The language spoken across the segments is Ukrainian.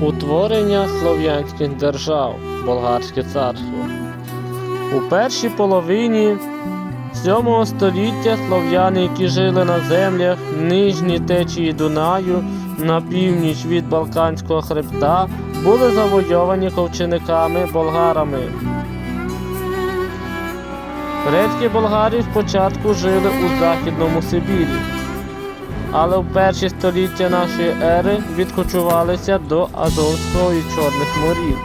Утворення слов'янських держав Болгарське царство. У першій половині 7 століття слов'яни, які жили на землях нижній течії Дунаю на північ від Балканського хребта, були завойовані ковчениками болгарами. Грецькі болгари спочатку жили у Західному Сибірі, але в перші століття нашої ери відкочувалися до Азовського і Чорних морів.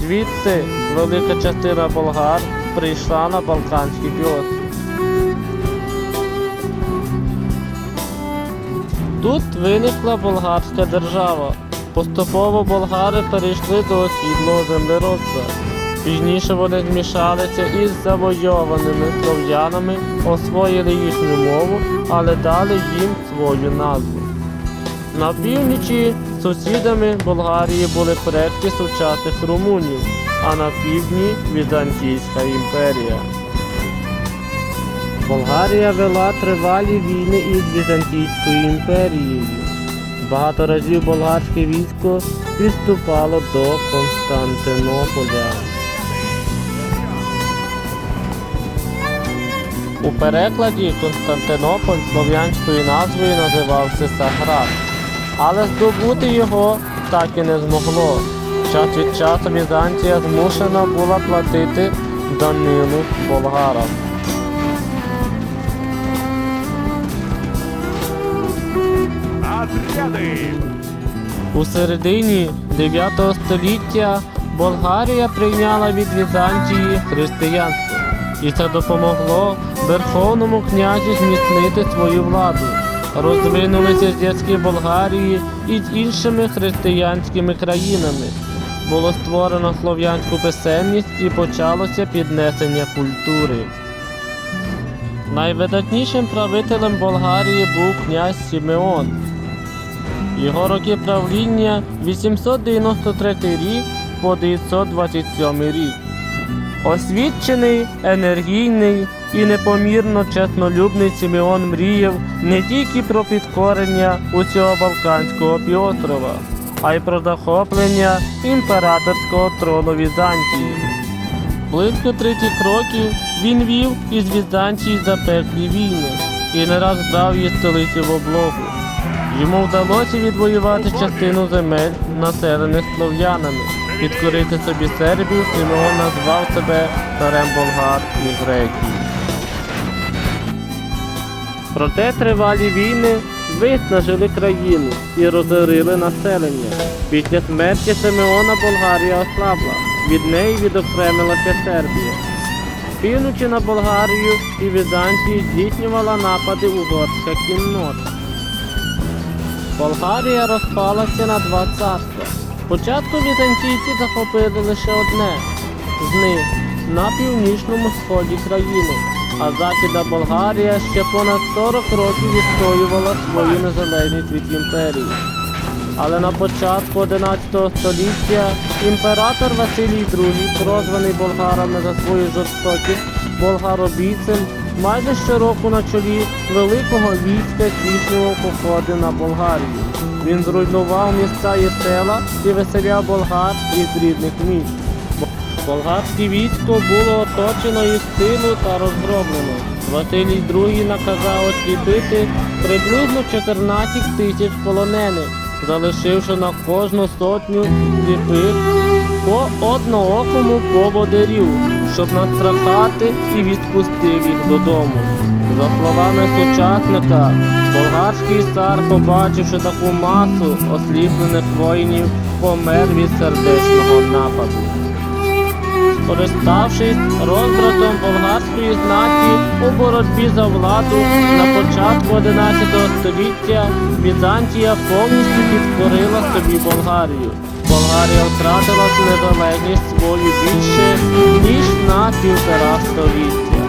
Звідти велика частина болгар прийшла на Балканський півострів. Тут виникла болгарська держава. Поступово болгари перейшли до освітлого землеробства. Пізніше вони змішалися із завойованими слов'янами, освоїли їхню мову, але дали їм свою назву. На північі сусідами Болгарії були предки сучасних румунів, а на півдні Візантійська імперія. Болгарія вела тривалі війни із Візантійською імперією. Багато разів болгарське військо підступало до Константинополя. У перекладі Константинополь слов'янською назвою називався Саград, але здобути його так і не змогло. Час від часу Візантія змушена була платити данину болгарам. У середині 9 століття Болгарія прийняла від Візантії християнство, і це допомогло Верховному князю зміцнити свою владу. Розвинулися зв'язки Болгарії із іншими християнськими країнами. Було створено слов'янську писемність і почалося піднесення культури. Найвидатнішим правителем Болгарії був князь Сімеон. Його роки правління 893 рік по 927 рік. Освічений, енергійний і непомірно чеснолюбний Сімеон мріяв не тільки про підкорення усього Балканського півострова, а й про захоплення імператорського трону Візантії. Близько 30 років він вів із Візантії запеклі війни і не раз брав її столицю в облогу. Йому вдалося відвоювати частину земель, населених слов'янами, підкорити собі Сербію, Симеон назвав себе царем болгар і греків. Проте тривалі війни виснажили країну і розорили населення. Після смерті Симеона Болгарія ослабла, від неї відокремилася Сербія. Півночі на Болгарію і Візантію здійснювала напади угорська кіннота. Болгарія розпалася на два царства. Спочатку візантійці захопили лише одне з них на північному сході країни, а Західна Болгарія ще понад 40 років відстоювала свою незалежність від імперії. Але на початку 11 століття імператор Василій II, прозваний болгарами за свою жорстокість болгаробійцем, майже щороку на чолі великого війська здійснював походи на Болгарію. Він зруйнував міста і села і виселяв болгар із рідних міст. Болгарське військо було оточено із тилу та розгроблено. Василій II наказав осліпити приблизно 14 тисяч полонених, залишивши на кожну сотню сліпих по одноокому поводирів, щоб настрахати і відпустив їх додому. За словами сучасника, болгарський цар, побачивши таку масу осліплених воїнів, помер від сердечного нападу. Скориставшись роздратом болгарської знаті у боротьбі за владу на початку 11 століття Візантія повністю підкорила собі Болгарію. Болгарія втратила незалежність свою більше ніж на півтора століття.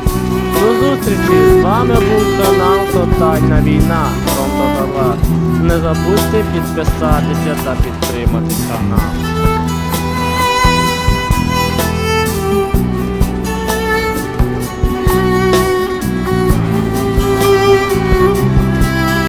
До зустрічі з вами був канал Тотальна війна Фронтогала. Не забудьте підписатися та підтримати канал.